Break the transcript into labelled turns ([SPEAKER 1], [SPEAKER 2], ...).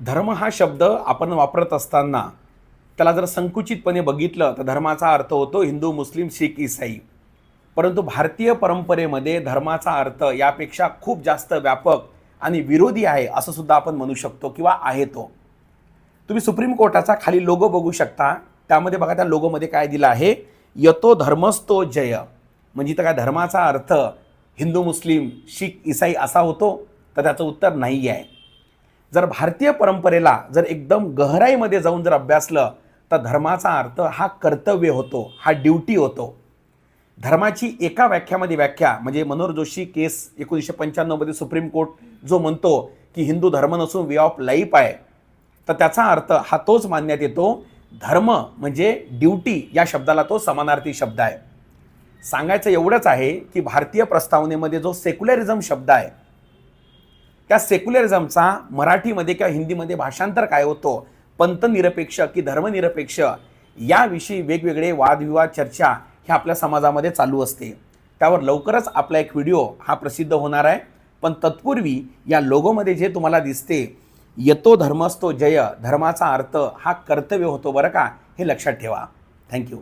[SPEAKER 1] धर्म हा शब्द आपण वापरत असताना त्याला जर संकुचितपणे बघितलं तर धर्माचा अर्थ होतो हिंदू मुस्लिम शीख इसाई. परंतु भारतीय परंपरेमध्ये धर्माचा अर्थ यापेक्षा खूप जास्त व्यापक आणि विरोधी आहे असं सुद्धा आपण म्हणू शकतो किंवा आहे तो. तुम्ही सुप्रीम कोर्टाचा खाली लोगो बघू शकता. त्यामध्ये बघा त्या लोगोमध्ये काय दिलं आहे? यतो धर्मस्तो जय. म्हणजे तर काय धर्माचा अर्थ हिंदू मुस्लिम शीख इसाई असा होतो तर त्याचं उत्तर नाही आहे जर भारतीय परंपरेला जर एकदम गहराईमध्ये जाऊन जर अभ्यासलं तर धर्माचा अर्थ हा कर्तव्य होतो हा ड्युटी होतो. धर्माची एका व्याख्यामध्ये व्याख्या म्हणजे मनोहर जोशी केस एकोणीसशे पंच्याण्णवमध्ये सुप्रीम कोर्ट जो म्हणतो की हिंदू धर्म नसून वे ऑफ लाईफ आहे तर त्याचा अर्थ हा तोच मानण्यात येतो धर्म म्हणजे ड्युटी या शब्दाला तो समानार्थी शब्द आहे. सांगायचं एवढंच आहे की भारतीय प्रस्तावनेमध्ये जो सेक्युलरिझम शब्द आहे त्या सेक्युलरिझमचा मराठीमध्ये किंवा हिंदीमध्ये भाषांतर काय होतो? पंतनिरपेक्ष की धर्मनिरपेक्ष याविषयी वेगवेगळे वादविवाद चर्चा ह्या आपल्या समाजामध्ये चालू असते. त्यावर लवकरच आपला एक व्हिडिओ हा प्रसिद्ध होणार आहे. पण तत्पूर्वी या लोगोमध्ये जे तुम्हाला दिसते येतो धर्मस्तो जय धर्माचा अर्थ हा कर्तव्य होतो बरं का? हे लक्षात ठेवा. थँक्यू